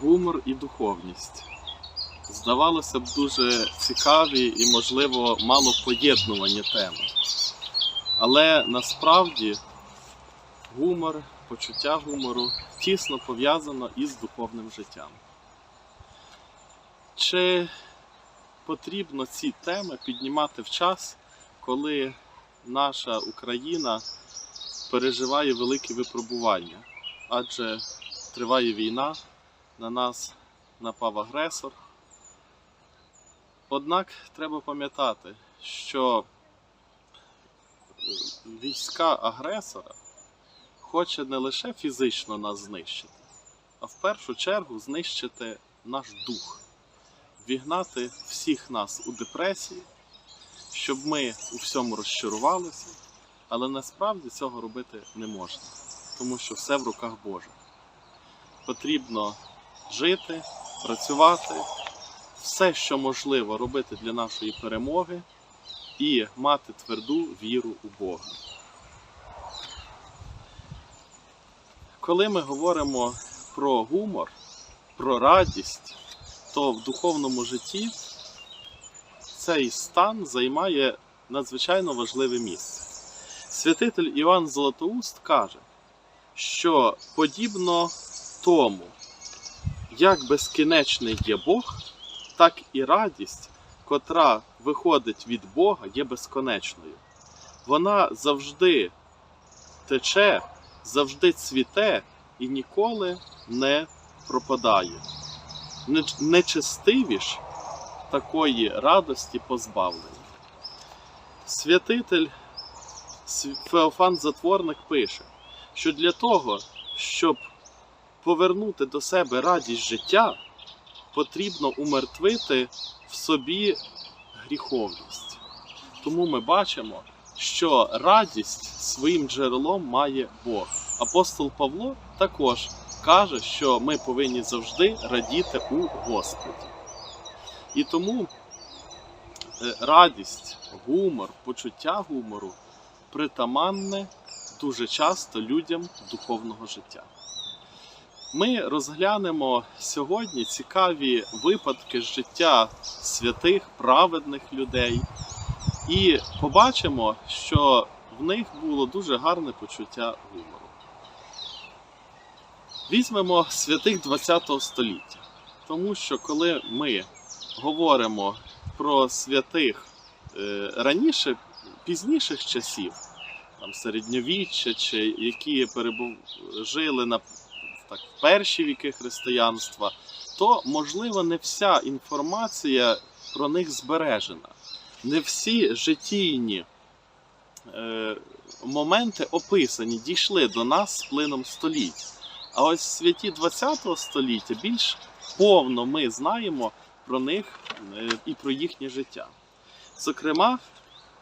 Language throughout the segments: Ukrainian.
Гумор і духовність. Здавалося б, дуже цікаві і, можливо, мало поєднувані теми. Але насправді гумор, почуття гумору тісно пов'язано із духовним життям. Чи потрібно ці теми піднімати в час, коли наша Україна переживає великі випробування? Адже триває війна, на нас напав агресор. Однак треба пам'ятати, що війська агресора хоче не лише фізично нас знищити, а в першу чергу знищити наш дух, вігнати всіх нас у депресії, щоб ми у всьому розчарувалися, але насправді цього робити не можна, тому що все в руках Божих. Потрібно жити, працювати, все, що можливо робити для нашої перемоги, і мати тверду віру у Бога. Коли ми говоримо про гумор, про радість, то в духовному житті цей стан займає надзвичайно важливе місце. Святитель Іван Златоуст каже, що подібно тому, як безкінечний є Бог, так і радість, котра виходить від Бога, є безконечною. Вона завжди тече, завжди цвіте і ніколи не пропадає. Неч- Нечестиві ж такої радості позбавлені. Святитель Феофан Затворник пише, що для того, щоб повернути до себе радість життя, потрібно умертвити в собі гріховність. Тому ми бачимо, що радість своїм джерелом має Бог. Апостол Павло також каже, що ми повинні завжди радіти у Господі. І тому е, радість, гумор, почуття гумору притаманне дуже часто людям духовного життя. Ми розглянемо сьогодні цікаві випадки життя святих, праведних людей, і побачимо, що в них було дуже гарне почуття гумору. Візьмемо святих ХХ століття, тому що коли ми говоримо про святих е, раніше, пізніших часів, там середньовіччя, чи які перебув, жили на так, в перші віки християнства, то можливо не вся інформація про них збережена. Не всі житійні е, моменти описані, дійшли до нас з плином століть. А ось святі ХХ століття більш повно ми знаємо про них е, і про їхнє життя. Зокрема,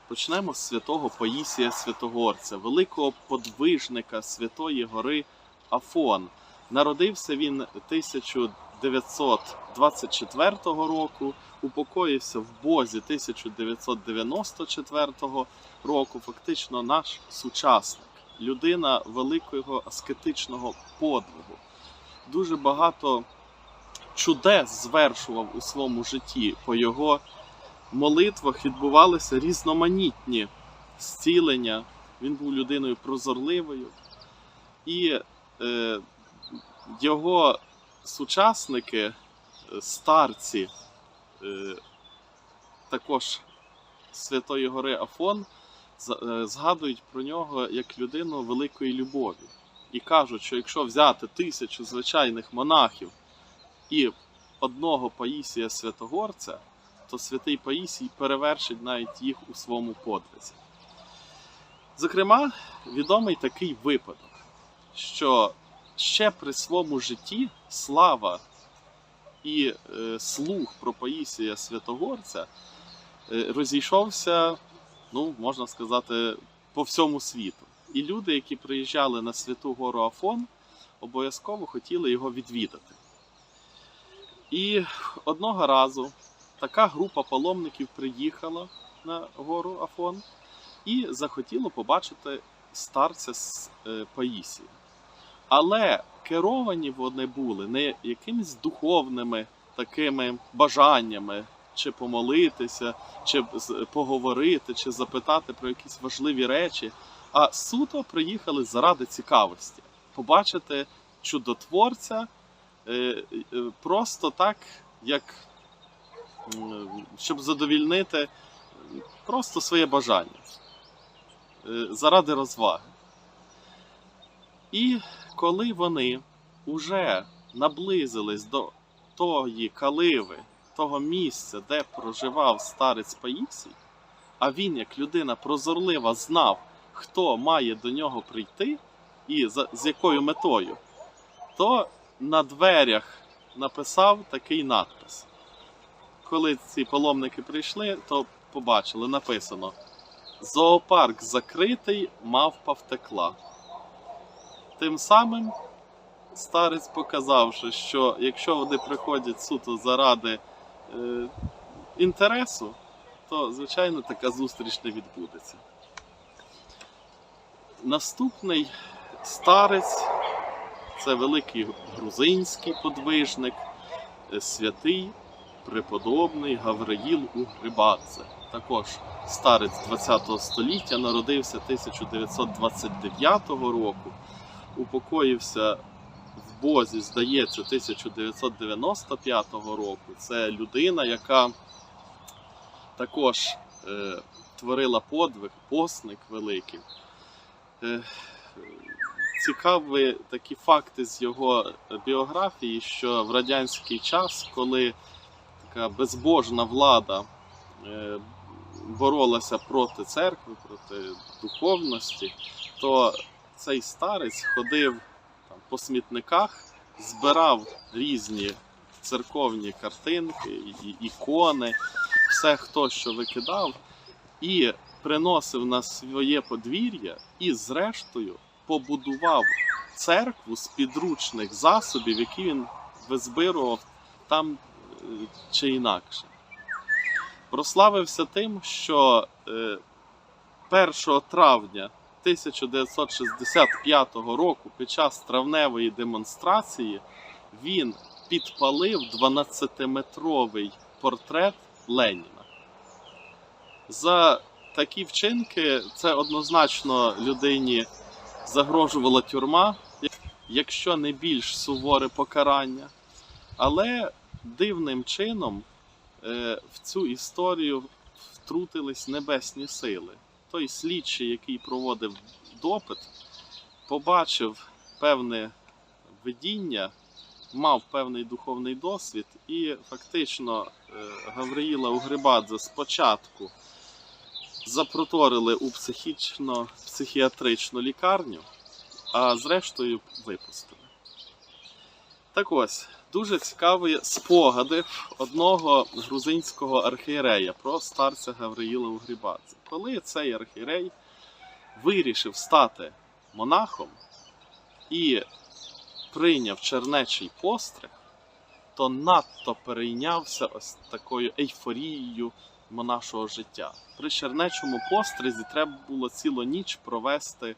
почнемо з святого Паїсія Святогорця, великого подвижника Святої Гори Афон. Народився він 1924 року, упокоївся в Бозі 1994 року. Фактично наш сучасник, людина великого аскетичного подвигу. Дуже багато чудес звершував у своєму житті. По його молитвах відбувалися різноманітні зцілення. Він був людиною прозорливою. І е, його сучасники, е, старці, е, також Святої Гори Афон, згадують про нього як людину великої любові. І кажуть, що якщо взяти тисячу звичайних монахів і одного Паїсія Святогорця, то святий Паїсій перевершить навіть їх у своєму подвизі. Зокрема, відомий такий випадок, що ще при своєму житті слава і е, слух про Паїсія Святогорця е, розійшовся, ну, можна сказати, по всьому світу. І люди, які приїжджали на Святу Гору Афон, обов'язково хотіли його відвідати. І одного разу така група паломників приїхала на гору Афон і захотіло побачити старця з е, Паїсії. Але керовані вони були не якимись духовними такими бажаннями, чи помолитися, чи поговорити, чи запитати про якісь важливі речі, а суто приїхали заради цікавості, побачити чудотворця е, е, просто так, як щоб задовільнити просто своє бажання е, заради розваги. І коли вони вже наблизились до тої каливи, того місця, де проживав старець Паїсій, а він, як людина прозорлива, знав, хто має до нього прийти і з якою метою, то на дверях написав такий надпис. Коли ці паломники прийшли, то побачили написано: Зоопарк закритий, мавпа втекла. Тим самим старець показавши, що якщо вони приходять суто заради інтересу, то звичайно така зустріч не відбудеться. Наступний старець це великий грузинський подвижник, е, святий преподобний Гавриїл Угрибадзе. Також старець ХХ століття народився 1929 року, упокоївся Бозі, здається, 1995 року. Це людина, яка також е, творила подвиг, посник великий. Е, цікаві такі факти з його біографії, що в радянський час, коли така безбожна влада е, боролася проти церкви, проти духовності, то цей старець ходив по смітниках, збирав різні церковні картинки, ікони, все хто що викидав, і приносив на своє подвір'я, і зрештою побудував церкву з підручних засобів, які він визбирував там е, чи інакше. Прославився тим, що е, 1 травня 1965 року під час травневої демонстрації він підпалив 12-метровий портрет Леніна. За такі вчинки це однозначно людині загрожувала тюрма, якщо не більш суворе покарання. Але дивним чином е, в цю історію втрутились небесні сили. Той слідчий, який проводив допит, побачив певне видіння, мав певний духовний досвід, і фактично е, Гавриїла Угрибадзе спочатку запроторили у психічно-психіатричну лікарню, а зрештою випустили. Так ось, дуже цікаві спогади одного грузинського архієрея про старця Гавриїла Угрібадзе. Коли цей архієрей вирішив стати монахом і прийняв чернечий постриг, то надто перейнявся ось такою ейфорією монашого життя. При чернечому постризі треба було цілу ніч провести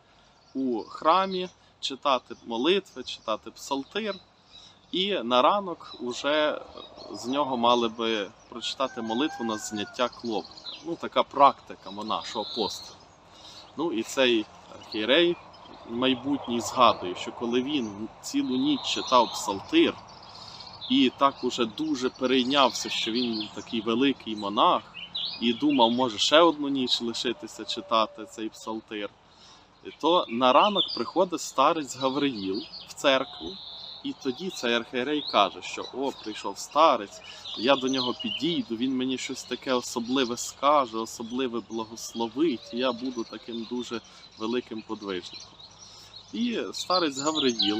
у храмі, читати молитви, читати псалтир. І на ранок уже з нього мали би прочитати молитву на зняття клопка. Ну, така практика монашого постригу. Ну і цей архієрей майбутній згадує, що коли він цілу ніч читав псалтир і так уже дуже перейнявся, що він такий великий монах, і думав, може ще одну ніч лишитися читати цей псалтир, то на ранок приходить старець Гавриїл в церкву. І тоді цей архієрей каже, що о, прийшов старець, я до нього підійду, він мені щось таке особливе скаже, особливе благословить, і я буду таким дуже великим подвижником. І старець Гавриїл,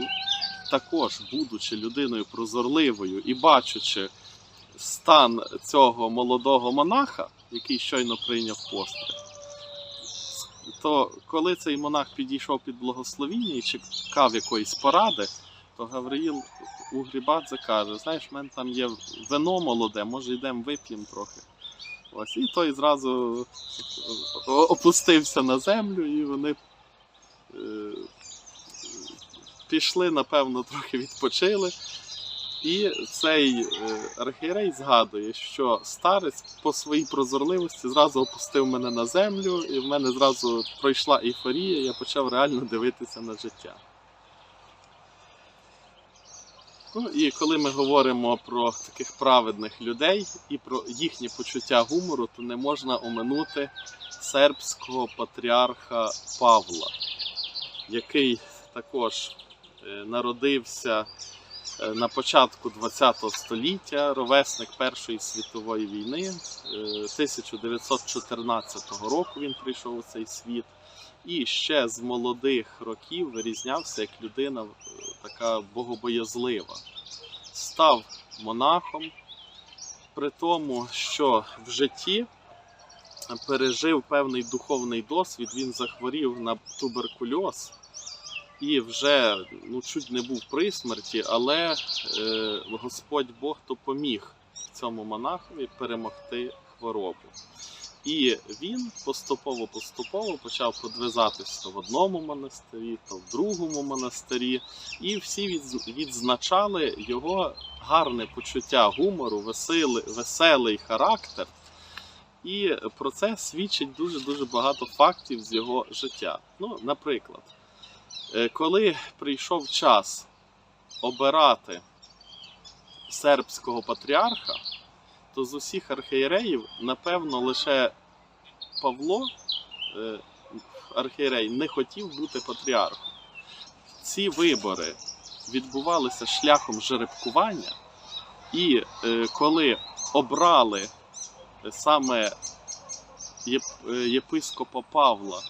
також будучи людиною прозорливою і бачачи стан цього молодого монаха, який щойно прийняв постриг, то коли цей монах підійшов під благословіння і чекав якоїсь поради, то Гавриїл у Грібадзе каже: знаєш, в мене там є вино молоде, може йдемо вип'ємо трохи. Ось, і той зразу опустився на землю, і вони е, пішли, напевно, трохи відпочили. І цей е, архієрей згадує, що старець по своїй прозорливості зразу опустив мене на землю, і в мене зразу пройшла ейфорія, я почав реально дивитися на життя. Ну і коли ми говоримо про таких праведних людей і про їхнє почуття гумору, то не можна оминути сербського патріарха Павла, який також е, народився на початку ХХ століття, ровесник Першої світової війни. Е, 1914 року він прийшов у цей світ. І ще з молодих років вирізнявся як людина е, така богобоязлива. Став монахом, при тому, що в житті пережив певний духовний досвід, він захворів на туберкульоз і вже ну, чуть не був при смерті, але е, Господь Бог допоміг цьому монахові перемогти хворобу. І він поступово-поступово почав подвизатися то в одному монастирі, то в другому монастирі, і всі відзначали його гарне почуття гумору, веселий, веселий характер. І про це свідчить дуже дуже багато фактів з його життя. Ну, наприклад, коли прийшов час обирати сербського патріарха, то з усіх архієреїв, напевно, лише Павло, е, архієрей, не хотів бути патріархом. Ці вибори відбувалися шляхом жеребкування, і е, коли обрали саме е, єпископа Павла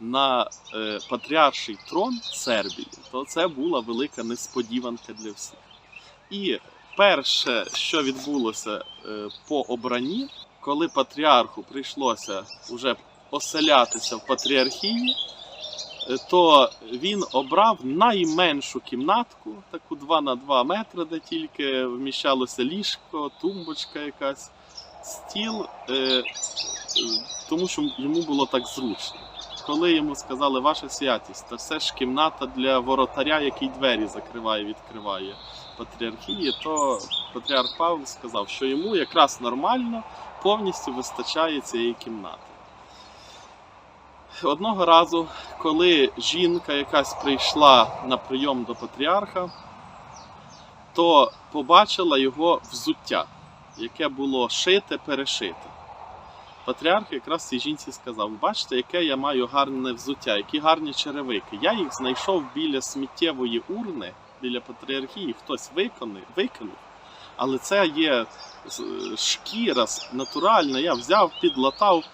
на е, патріарший трон Сербії, то це була велика несподіванка для всіх. І перше, що відбулося е, по обранні, коли патріарху прийшлося вже оселятися в патріархії, е, то він обрав найменшу кімнатку, таку 2 на 2 метри, де тільки вміщалося ліжко, тумбочка якась, стіл, е, е, тому що йому було так зручно. Коли йому сказали, ваша святість, та все ж кімната для воротаря, який двері закриває, відкриває патріархії, то патріарх Павло сказав, що йому якраз нормально повністю вистачає цієї кімнати. Одного разу, коли жінка якась прийшла на прийом до патріарха, то побачила його взуття, яке було шите, перешите. Патріарх якраз цій жінці сказав: бачите, яке я маю гарне взуття, які гарні черевики. Я їх знайшов біля сміттєвої урни, біля патріархії, хтось виконав, викинув. Але це є шкіра натуральна. Я взяв, підлатав,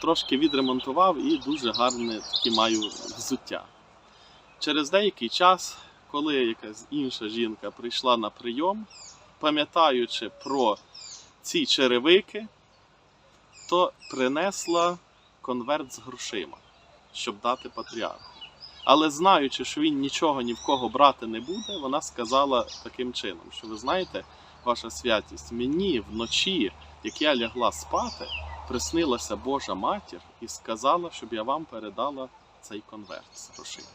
трошки відремонтував і дуже гарне таке маю взуття. Через деякий час, коли якась інша жінка прийшла на прийом, пам'ятаючи про ці черевики, то принесла конверт з грошима, щоб дати патріарху. Але знаючи, що він нічого ні в кого брати не буде, вона сказала таким чином, що ви знаєте, ваша святість, мені вночі, як я лягла спати, приснилася Божа матір і сказала, щоб я вам передала цей конверт з грошима.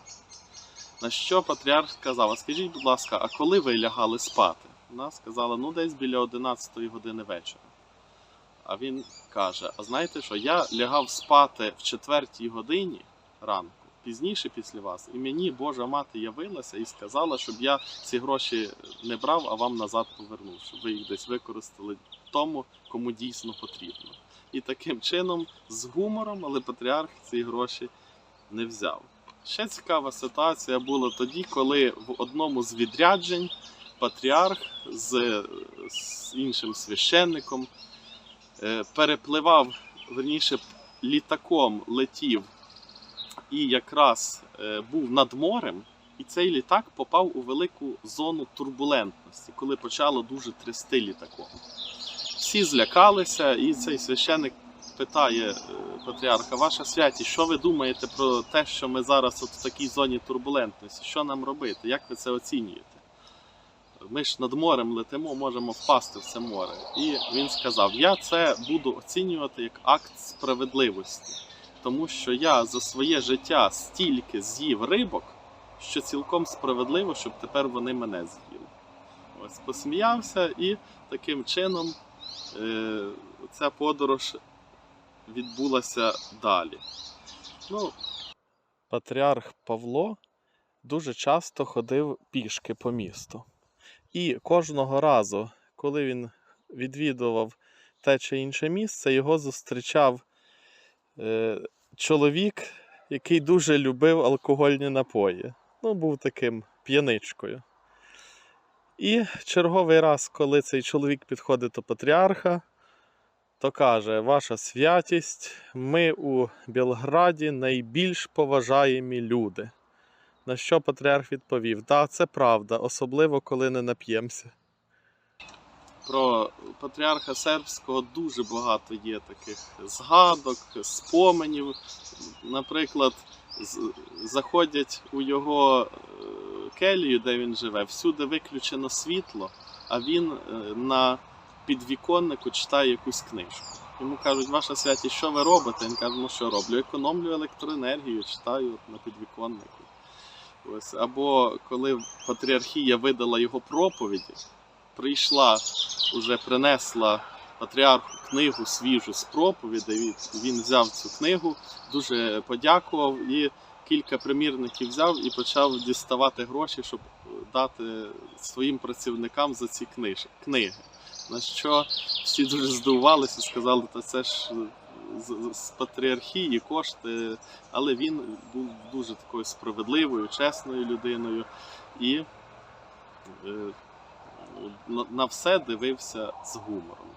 На що патріарх сказав: скажіть, будь ласка, а коли ви лягали спати? Вона сказала, ну десь біля 11 години вечора. А він каже: А знаєте що? Я лягав спати в 4 годині ранку, пізніше після вас, і мені Божа мати явилася і сказала, щоб я ці гроші не брав, а вам назад повернув, щоб ви їх десь використали тому, кому дійсно потрібно. І таким чином, з гумором, але патріарх ці гроші не взяв. Ще цікава ситуація була тоді, коли в одному з відряджень патріарх з, з іншим священником перепливав, верніше, літаком летів і якраз е, був над морем, і цей літак попав у велику зону турбулентності, коли почало дуже трясти літаком. Всі злякалися, і цей священник питає е, патріарха, ваша святість, що ви думаєте про те, що ми зараз от в такій зоні турбулентності? Що нам робити? Як ви це оцінюєте? Ми ж над морем летимо, можемо впасти в це море. І він сказав: Я це буду оцінювати як акт справедливості, тому що я за своє життя стільки з'їв рибок, що цілком справедливо, щоб тепер вони мене з'їли. Ось посміявся, і таким чином е, ця подорож відбулася далі. Ну, Патріарх Павло дуже часто ходив пішки по місту. І кожного разу, коли він відвідував те чи інше місце, його зустрічав е, чоловік, який дуже любив алкогольні напої. Ну, був таким п'яничкою. І черговий раз, коли цей чоловік підходить до патріарха, то каже: Ваша святість, ми у Білграді найбільш поважаємі люди. На що патріарх відповів: Так, це правда, особливо коли не нап'ємося. Про патріарха сербського дуже багато є таких згадок, споменів. Наприклад, заходять у його е, келію, де він живе, всюди виключено світло, а він е, на підвіконнику читає якусь книжку. Йому кажуть, ваша святість, що ви робите? Він каже, ну що роблю? Економлю електроенергію, читаю на підвіконнику. Ось. Або коли патріархія видала його проповіді, прийшла, уже принесла патріарху книгу свіжу з проповідей. Він, взяв цю книгу, дуже подякував і кілька примірників взяв і почав діставати гроші, щоб дати своїм працівникам за ці книж, книги. На що всі дуже здивувалися сказали, та це ж з, з патріархії кошти. Але він був дуже такою справедливою, чесною людиною і е, на, на все дивився з гумором.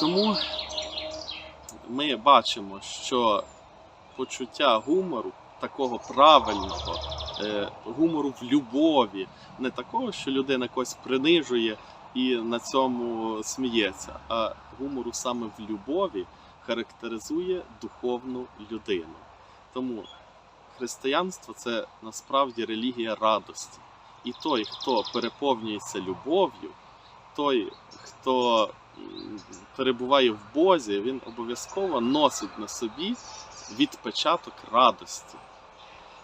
Тому ми бачимо, що почуття гумору, такого правильного, е, гумору в любові, не такого, що людина когось принижує і на цьому сміється, а гумору саме в любові характеризує духовну людину. Тому християнство це насправді релігія радості. І той, хто переповнюється любов'ю, той, хто перебуває в Бозі, він обов'язково носить на собі відпечаток радості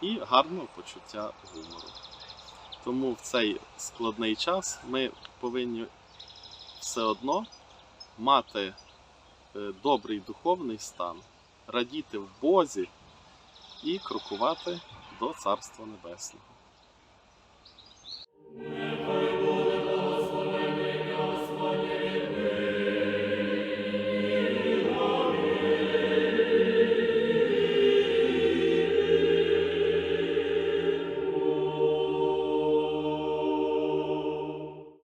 і гарного почуття гумору. Тому в цей складний час ми повинні все одно мати е, добрий духовний стан, радіти в Бозі і крокувати до Царства Небесного.